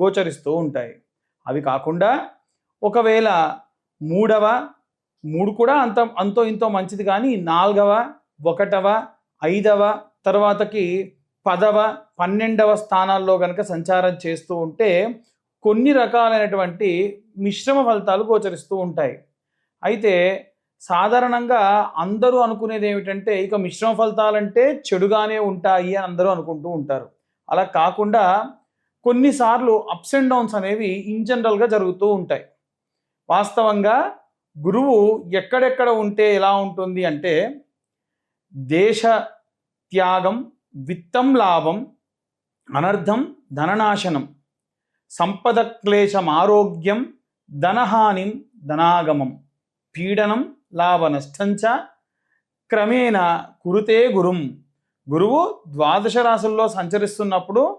గోచరిస్తూ ఉంటాయి. అవి కాకుండా ఒకవేళ మూడవ మూడు కూడా అంత అంతో ఇంతో మంచిది కానీ నాలుగవ ఒకటవ ఐదవ తర్వాతకి పదవ పన్నెండవ స్థానాల్లో కనుక సంచారం చేస్తూ ఉంటే కొన్ని రకాలైనటువంటి మిశ్రమ ఫలితాలు గోచరిస్తూ ఉంటాయి. అయితే సాధారణంగా అందరూ అనుకునేది ఏమిటంటే ఇక మిశ్రమ ఫలితాలంటే చెడుగానే ఉంటాయి అని అందరూ అనుకుంటూ ఉంటారు. అలా కాకుండా కొన్నిసార్లు అప్స్ అండ్ డౌన్స్ అనేవి ఇన్ జనరల్గా జరుగుతూ ఉంటాయి. వాస్తవంగా గురువు ఎక్కడెక్కడ ఉంటే ఎలా ఉంటుంది అంటే దేశ త్యాగం విత్తం లాభం అనర్థం ధననాశనం సంపద క్లేశం ఆరోగ్యం ధనహానిం ధనాగమం పీడనం లాభ నష్టంచ క్రమేణ కురుతే గురుం. గురువు ద్వాదశ రాశుల్లో సంచరిస్తున్నప్పుడు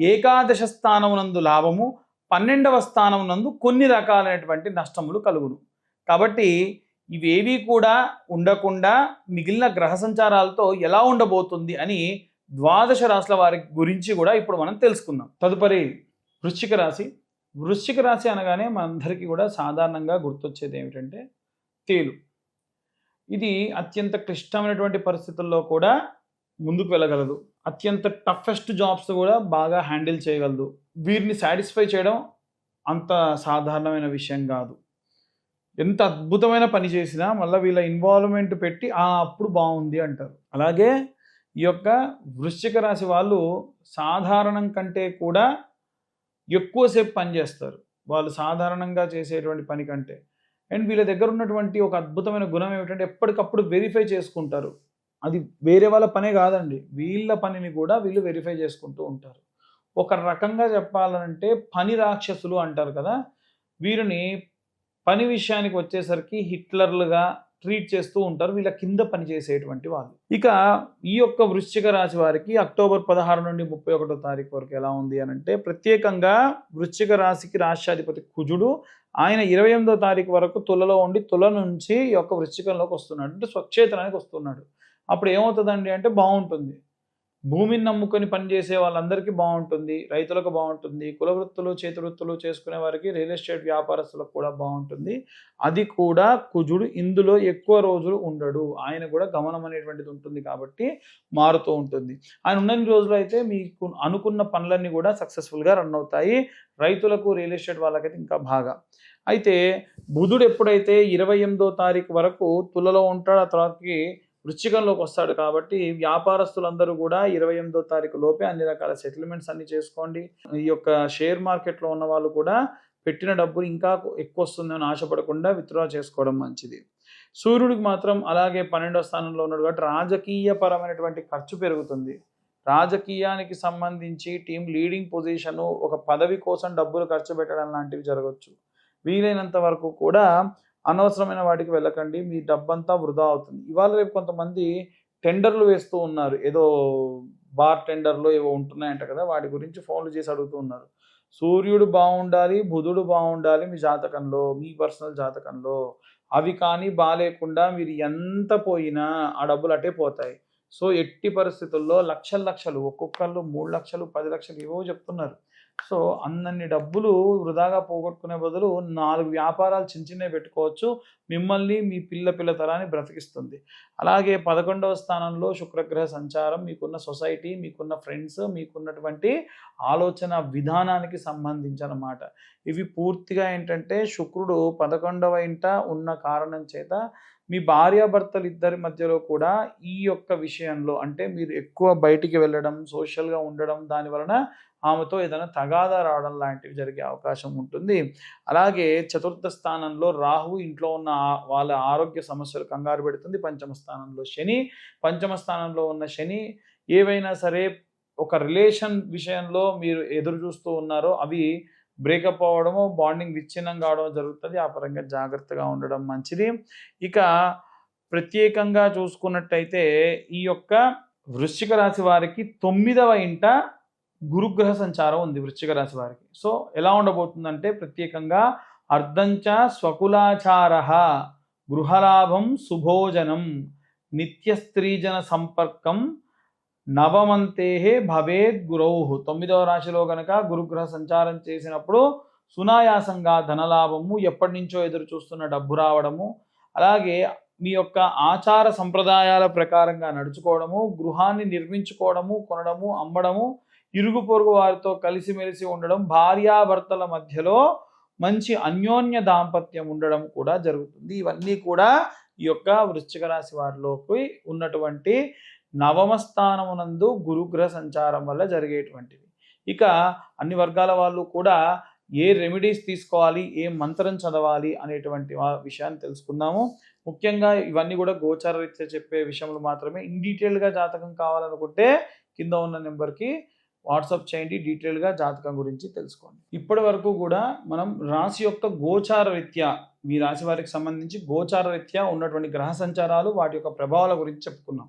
ఏకాదశ స్థానమునందు లాభము పన్నెండవ స్థానమునందు కొన్ని రకాలైనటువంటి నష్టములు కలుగును. కాబట్టి ఇవేవి కూడా ఉండకుండా మిగిలిన గ్రహ సంచారాలతో ఎలా ఉండబోతుంది అని ద్వాదశ రాశుల వారి గురించి కూడా ఇప్పుడు మనం తెలుసుకుందాం. తదుపరి వృశ్చిక రాశి. వృశ్చిక రాశి అనగానే మనందరికీ కూడా సాధారణంగా గుర్తొచ్చేది ఏమిటంటే తేలు. ఇది అత్యంత క్లిష్టమైనటువంటి పరిస్థితుల్లో కూడా ముందుకు వెళ్ళగలదు. అత్యంత టఫెస్ట్ జాబ్స్ కూడా బాగా హ్యాండిల్ చేయగలదు. వీరిని సాటిస్ఫై చేయడం అంత సాధారణమైన విషయం కాదు. ఎంత అద్భుతమైన పని చేసినా మళ్ళీ వీళ్ళ ఇన్వాల్వ్మెంట్ పెట్టి ఆ అప్పుడు బాగుంది అంటారు. అలాగే ఈ యొక్క వృశ్చిక రాశి వాళ్ళు సాధారణం కంటే కూడా ఎక్కువసేపు పని చేస్తారు. వాళ్ళు సాధారణంగా చేసేటువంటి పని కంటే. అండ్ వీళ్ళ దగ్గర ఉన్నటువంటి ఒక అద్భుతమైన గుణం ఏమిటంటే ఎప్పటికప్పుడు వెరిఫై చేసుకుంటారు. అది వేరే వాళ్ళ పనే కాదండి. వీళ్ళ పనిని కూడా వీళ్ళు వెరిఫై చేసుకుంటూ ఉంటారు. ఒక రకంగా చెప్పాలంటే పని రాక్షసులు అంటారు కదా వీరిని పని విషయానికి వచ్చేసరికి హిట్లర్లుగా ట్రీట్ చేస్తూ ఉంటారు. వీళ్ళ కింద పని చేసేటువంటి వాళ్ళు. ఇక ఈ యొక్క వృశ్చిక రాశి వారికి అక్టోబర్ పదహారు నుండి ముప్పై ఒకటో తారీఖు వరకు ఎలా ఉంది అని అంటే ప్రత్యేకంగా వృశ్చిక రాశికి రాష్ట్రాధిపతి కుజుడు ఆయన ఇరవై ఎనిమిదో తారీఖు వరకు తులలో ఉండి తుల నుంచి ఈ యొక్క వృశ్చికంలోకి వస్తున్నాడు. అంటే స్వక్షేత్రానికి వస్తున్నాడు. అప్పుడు ఏమవుతుందండి అంటే బాగుంటుంది. భూమిని నమ్ముకొని పనిచేసే వాళ్ళందరికీ బాగుంటుంది. రైతులకు బాగుంటుంది. కుల వృత్తులు చేతి వృత్తులు చేసుకునే వారికి రియల్ ఎస్టేట్ వ్యాపారస్తులకు కూడా బాగుంటుంది. అది కూడా కుజుడు ఇందులో ఎక్కువ రోజులు ఉండడు. ఆయన కూడా గమనం అనేటువంటిది ఉంటుంది కాబట్టి మారుతూ ఉంటుంది. ఆయన ఉన్నన్ని రోజులు అయితే మీకు అనుకున్న పనులన్నీ కూడా సక్సెస్ఫుల్గా రన్ అవుతాయి. రైతులకు రియల్ ఎస్టేట్ వాళ్ళకైతే ఇంకా బాగా. అయితే బుధుడు ఎప్పుడైతే ఇరవై ఎనిమిదో తారీఖు వరకు తులలో ఉంటాడు ఆ తర్వాతకి వృశ్చికంలోకి వస్తాడు కాబట్టి వ్యాపారస్తులందరూ కూడా ఇరవై ఎనిమిదో తారీఖు లోపే అన్ని రకాల సెటిల్మెంట్స్ అన్ని చేసుకోండి. ఈ యొక్క షేర్ మార్కెట్లో ఉన్న వాళ్ళు కూడా పెట్టిన డబ్బులు ఇంకా ఎక్కువ వస్తుందని ఆశపడకుండా విత్డ్రా చేసుకోవడం మంచిది. సూర్యుడికి మాత్రం అలాగే పన్నెండో స్థానంలో ఉన్నాడు కాబట్టి రాజకీయ పరమైనటువంటి ఖర్చు పెరుగుతుంది. రాజకీయానికి సంబంధించి టీం లీడింగ్ పొజిషను ఒక పదవి కోసం డబ్బులు ఖర్చు పెట్టడం లాంటివి జరగవచ్చు. వీలైనంత వరకు కూడా అనవసరమైన వాటికి వెళ్ళకండి మీ డబ్బంతా వృధా అవుతుంది. ఇవాళ రేపు కొంతమంది టెండర్లు వేస్తూ ఉన్నారు. ఏదో బార్ టెండర్లు ఏవో ఉంటున్నాయంట కదా వాటి గురించి ఫోన్లు చేసి అడుగుతూ ఉన్నారు. సూర్యుడు బాగుండాలి బుధుడు బాగుండాలి మీ జాతకంలో మీ పర్సనల్ జాతకంలో. అవి కానీ బాగాలేకుండా మీరు ఎంత పోయినా ఆ డబ్బులు అటే పోతాయి. సో ఎట్టి పరిస్థితుల్లో లక్షల లక్షలు ఒక్కొక్కళ్ళు మూడు లక్షలు పది లక్షలు ఏవో చెప్తున్నారు. సో అన్నన్ని డబ్బులు వృధాగా పోగొట్టుకునే బదులు నాలుగు వ్యాపారాలు చిన్న చిన్నవి పెట్టుకోవచ్చు. మిమ్మల్ని మీ పిల్ల పిల్ల తరాన్ని బ్రతికిస్తుంది. అలాగే పదకొండవ స్థానంలో శుక్రగ్రహ సంచారం మీకున్న సొసైటీ మీకున్న ఫ్రెండ్స్ మీకున్నటువంటి ఆలోచన విధానానికి సంబంధించి ఇవి పూర్తిగా ఏంటంటే శుక్రుడు పదకొండవ ఇంట ఉన్న కారణం చేత మీ భార్యాభర్తలు ఇద్దరి మధ్యలో కూడా ఈ యొక్క విషయంలో అంటే మీరు ఎక్కువ బయటికి వెళ్ళడం సోషల్గా ఉండడం దాని వలన ఆమెతో ఏదైనా తగాదా రావడం లాంటివి జరిగే అవకాశం ఉంటుంది. అలాగే చతుర్థ స్థానంలో రాహు ఇంట్లో ఉన్న వాళ్ళ ఆరోగ్య సమస్యలు కంగారు పెడుతుంది. పంచమ స్థానంలో శని పంచమ స్థానంలో ఉన్న శని ఏవైనా సరే ఒక రిలేషన్ విషయంలో మీరు ఎదురు చూస్తూ ఉన్నారో అవి బ్రేకప్ అవ్వడము బాండింగ్ విచ్ఛిన్నం కావడం జరుగుతుంది. ఆ పరంగా జాగ్రత్తగా ఉండడం మంచిది. ఇక ప్రత్యేకంగా చూసుకున్నట్టయితే ఈ యొక్క వృశ్చిక రాశి వారికి తొమ్మిదవ ఇంట గురుగ్రహ సంచారం ఉంది వృశ్చిక రాశి వారికి. సో ఎలా ఉండబోతుందంటే ప్రత్యేకంగా అర్ధంచ స్వకులాచార గృహలాభం శుభోజనం నిత్య స్త్రీజన సంపర్కం నవమంతే భవేద్ గురౌ తొమ్మిదవ రాశిలో గనక గురుగ్రహ సంచారం చేసినప్పుడు సునాయాసంగా ధనలాభము ఎప్పటి నుంచో ఎదురు చూస్తున్న డబ్బు రావడము అలాగే మీ యొక్క ఆచార సంప్రదాయాల ప్రకారంగా నడుచుకోవడము గృహాన్ని నిర్మించుకోవడము కొనడము అమ్మడము ఇరుగు పొరుగు వారితో కలిసిమెలిసి ఉండడం భార్యాభర్తల మధ్యలో మంచి అన్యోన్య దాంపత్యం ఉండడం కూడా జరుగుతుంది. ఇవన్నీ కూడా ఈ యొక్క వృశ్చిక రాశి వారిలోకి ఉన్నటువంటి నవమ స్థానమునందు గురుగ్రహ సంచారం వల్ల జరిగేటువంటివి ఇక అన్ని వర్గాల వాళ్ళు కూడా ఏ రెమెడీస్ తీసుకోవాలి ఏ మంత్రం చదవాలి అనేటువంటి వా- విషయాన్ని తెలుసుకుందాము. ముఖ్యంగా ఇవన్నీ కూడా గోచార రీత్యా చెప్పే విషయంలో మాత్రమే. ఇన్ డీటెయిల్గా జాతకం కావాలనుకుంటే కింద ఉన్న నెంబర్కి వాట్సాప్ చేయండి డీటెయిల్గా జాతకం గురించి తెలుసుకోండి. ఇప్పటి వరకు కూడా మనం రాశి యొక్క గోచార రీత్యా మీ రాశి వారికి సంబంధించి గోచార రీత్యా ఉన్నటువంటి గ్రహ సంచారాలు వాటి యొక్క ప్రభావాల గురించి చెప్పుకున్నాం.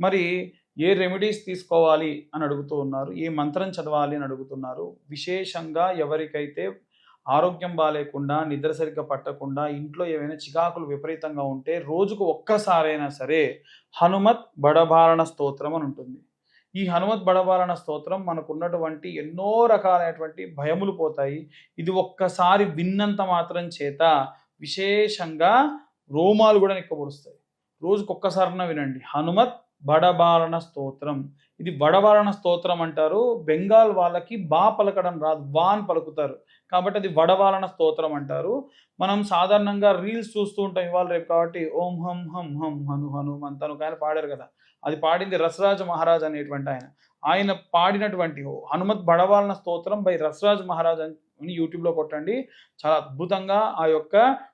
మరి ఏ రెమెడీస్ తీసుకోవాలి అని అడుగుతూ ఉన్నారు ఏ మంత్రం చదవాలి అని అడుగుతున్నారు. విశేషంగా ఎవరికైతే ఆరోగ్యం బాగాలేకుండా నిద్ర సరిగ్గా పట్టకుండా ఇంట్లో ఏమైనా చికాకులు విపరీతంగా ఉంటే రోజుకు ఒక్కసారైనా సరే హనుమత్ బడభారణ స్తోత్రం అని ఉంటుంది. ఈ హనుమత్ బడబారణ స్తోత్రం మనకున్నటువంటి ఎన్నో రకాలైనటువంటి భయములు పోతాయి. ఇది ఒక్కసారి విన్నంత మాత్రం చేత విశేషంగా రోమాలు కూడా నిక్కబొడుస్తాయి. రోజుకు ఒక్కసారిన వినండి. హనుమత్ బడబాలన స్తోత్రం. ఇది బడబాలన స్తోత్రం అంటారు. బెంగాల్ వాళ్ళకి బా పలకడం రాదు బా అని పలుకుతారు. కాబట్టి అది వడవాలన స్తోత్రం అంటారు. మనం సాధారణంగా రీల్స్ చూస్తూ ఉంటాం ఇవాళ రేపు కాబట్టి ఓం హం హం హం హను హనుమంత్ అని ఆయన పాడారు కదా. అది పాడింది రసరాజ మహారాజ్ అనేటువంటి ఆయన. ఆయన పాడినటువంటి హనుమత్ బడవాలన స్తోత్రం బై రసరాజ్ మహారాజ్ అని యూట్యూబ్లో కొట్టండి. చాలా అద్భుతంగా ఆ యొక్క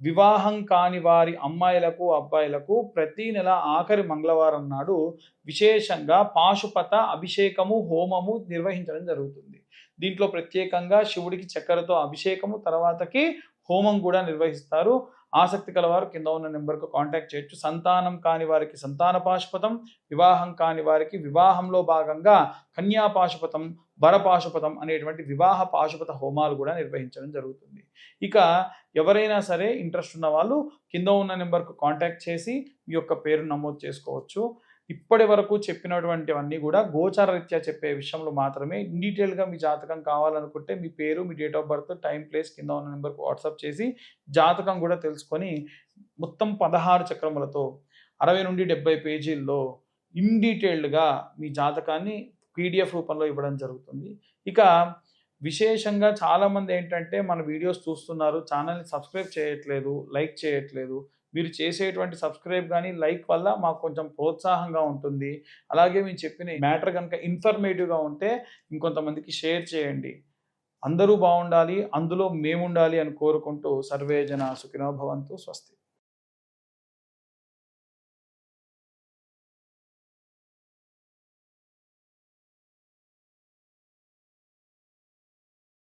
వివాహం కాని వారి అమ్మాయిలకు అబ్బాయిలకు ప్రతి నెల ఆఖరి మంగళవారం నాడు విశేషంగా పాశుపత అభిషేకము హోమము నిర్వహించడం జరుగుతుంది. దీంట్లో ప్రత్యేకంగా శివుడికి చక్కెరతో అభిషేకము తర్వాతకి హోమం కూడా నిర్వహిస్తారు. ఆసక్తి కలవారు కింద ఉన్న నెంబర్కు కాంటాక్ట్ చేయొచ్చు. సంతానం కాని వారికి సంతాన పాశుపతం వివాహం కాని వారికి వివాహంలో భాగంగా కన్యా పాశుపతం వరపాశుపతం అనేటువంటి వివాహ పాశుపత హోమాలు కూడా నిర్వహించడం జరుగుతుంది. ఇక ఎవరైనా సరే ఇంట్రెస్ట్ ఉన్న వాళ్ళు కింద ఉన్న నెంబర్కు కాంటాక్ట్ చేసి మీ యొక్క పేరు నమోదు చేసుకోవచ్చు. ఇప్పటి వరకు చెప్పినటువంటివన్నీ కూడా గోచారరీత్యా చెప్పే విషయంలో మాత్రమే. డీటెయిల్గా మీ జాతకం కావాలనుకుంటే మీ పేరు మీ date of birth time place కింద ఉన్న నెంబర్కు వాట్సాప్ చేసి జాతకం కూడా తెలుసుకొని మొత్తం పదహారు చక్రములతో అరవై నుండి డెబ్బై పేజీల్లో ఇన్ డీటెయిల్డ్గా మీ జాతకాన్ని పీడిఎఫ్ రూపంలో ఇవ్వడం జరుగుతుంది. ఇక విశేషంగా చాలామంది ఏంటంటే మన వీడియోస్ చూస్తున్నారు ఛానల్ని సబ్స్క్రైబ్ చేయట్లేదు లైక్ చేయట్లేదు. మీరు చేసేటువంటి సబ్స్క్రైబ్ కానీ లైక్ వల్ల మాకు కొంచెం ప్రోత్సాహంగా ఉంటుంది. అలాగే మేము చెప్పిన మ్యాటర్ కనుక ఇన్ఫర్మేటివ్గా ఉంటే ఇంకొంతమందికి షేర్ చేయండి. అందరూ బాగుండాలి అందులో మేముండాలి అని కోరుకుంటూ సర్వేజన జన భవంతు స్వస్తి.